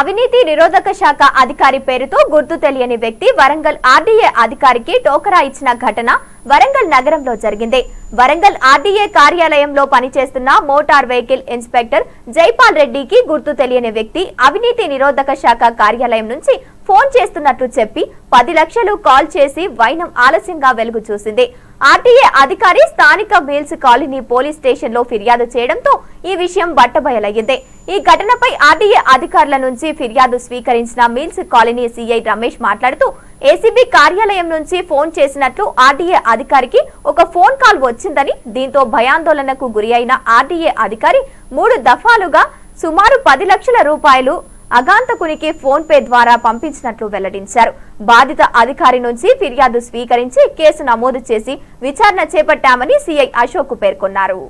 అవినీతి నిరోధక శాఖ అధికారి పేరుతో గుర్తు తెలియని వ్యక్తి వరంగల్ ఆర్డీఏ అధికారికి టోకరా ఇచ్చిన ఘటన వరంగల్ నగరంలో జరిగింది. వరంగల్ ఆర్డీఏ కార్యాలయంలో పనిచేస్తున్న మోటార్ వెహికల్ ఇన్స్పెక్టర్ జైపాల్ రెడ్డికి గుర్తు తెలియని వ్యక్తి అవినీతి నిరోధక శాఖ కార్యాలయం నుంచి ఫోన్ చేస్తున్నట్లు చెప్పి పది లక్షలు కాల్ చేసి వైనం ఆలస్యంగా వెలుగు చూసింది. ఆర్టీఏ అధికారి స్థానిక మిల్స్ కాలనీ పోలీస్ స్టేషన్లో ఫిర్యాదు చేయడంతో ఈ విషయం బట్టబయలయ్యింది. ఈ ఘటనపై ఆర్టీఏ అధికారుల నుంచి ఫిర్యాదు స్వీకరించిన మిల్స్ కాలనీ సీఐ రమేష్ మాట్లాడుతూ ఏసీబీ కార్యాలయం నుంచి ఫోన్ చేసినట్లు ఆర్టీఏ అధికారికి ఒక ఫోన్ కాల్ వచ్చిందని దీంతో భయాందోళనకు గురి అయిన ఆర్టీఏ అధికారి మూడు దఫాలుగా సుమారు పది లక్షల రూపాయలు అగాంతకునికి ఫోన్ పే ద్వారా పంపించినట్లు వెల్లడించారు. బాధిత అధికారి నుంచి ఫిర్యాదు స్వీకరించి కేసు నమోదు చేసి విచారణ చేపట్టామని సిఐ అశోక్ పేర్కొన్నారు.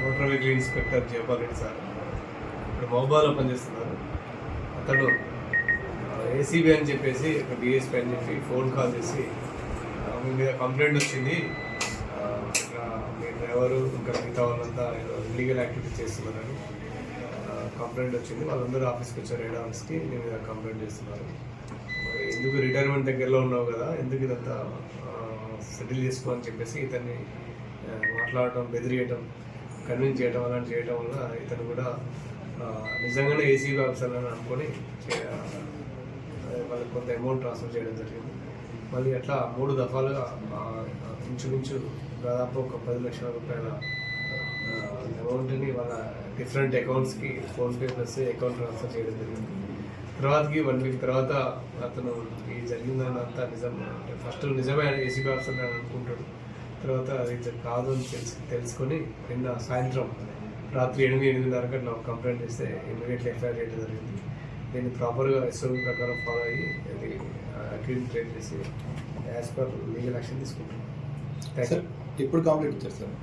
Motor vehicle inspector Jayapal sir ఇప్పుడు మహబాలో పనిచేస్తున్నారు. అతడు ఏసీబీ అని చెప్పేసి ఒక డిఎస్పీ అని చెప్పి ఫోన్ కాల్ చేసి మీ మీద కంప్లైంట్ వచ్చింది. మీ ఇంకా మిగతా వాళ్ళంతా ఏదో ఇల్లీగల్ యాక్టివిటీ చేస్తున్నారని కంప్లైంట్ వచ్చింది. వాళ్ళందరూ ఆఫీస్కి వచ్చారు హెడ్ ఆఫీస్కి మీద కంప్లైంట్ చేస్తున్నారు. ఎందుకు రిటైర్మెంట్ దగ్గరలో ఉన్నావు కదా? ఎందుకు ఇదంతా సెటిల్ చేసుకో అని చెప్పేసి ఇతన్ని మాట్లాడటం బెదిరియటం కన్విన్స్ చేయటం అలాంటి చేయటం వల్ల ఇతను కూడా నిజంగానే ఏసీ ఆఫీసర్ అని అనుకొని వాళ్ళకి కొంత అమౌంట్ ట్రాన్స్ఫర్ చేయడం జరిగింది. మళ్ళీ అట్లా మూడు దఫాలుగా ఇంచుమించు దాదాపు ఒక పది లక్షల రూపాయల అమౌంట్ని వాళ్ళ డిఫరెంట్ అకౌంట్స్కి ఫోన్పే ప్లస్ అకౌంట్ ట్రాన్స్ఫర్ చేయడం జరిగింది. తర్వాతకి వన్ వీక్ తర్వాత అతను ఈ జరిగిందని అంతా నిజం ఫస్ట్ నిజమే ఏసీబీ ఆఫీసర్ అని అనుకుంటాడు తర్వాత అది కాదు అని తెలుసు తెలుసుకొని నిన్న సాయంత్రం రాత్రి ఎనిమిది ఎనిమిదిన్నరకు అట్లా కంప్లైంట్ చేస్తే ఇమీడియట్లీ ఎఫ్ఐఆర్ చేయడం జరిగింది. దీన్ని ప్రాపర్గా ఎస్ఓబి ప్రకారం ఫాలో అయ్యి అది అగ్రిమెంట్ ట్రేట్ చేసి యాజ్ పర్ లీగల్ యాక్షన్ తీసుకుంటాం థ్యాంక్ యూ సార్ ఎప్పుడు కంప్లీట్ ఇచ్చారు సార్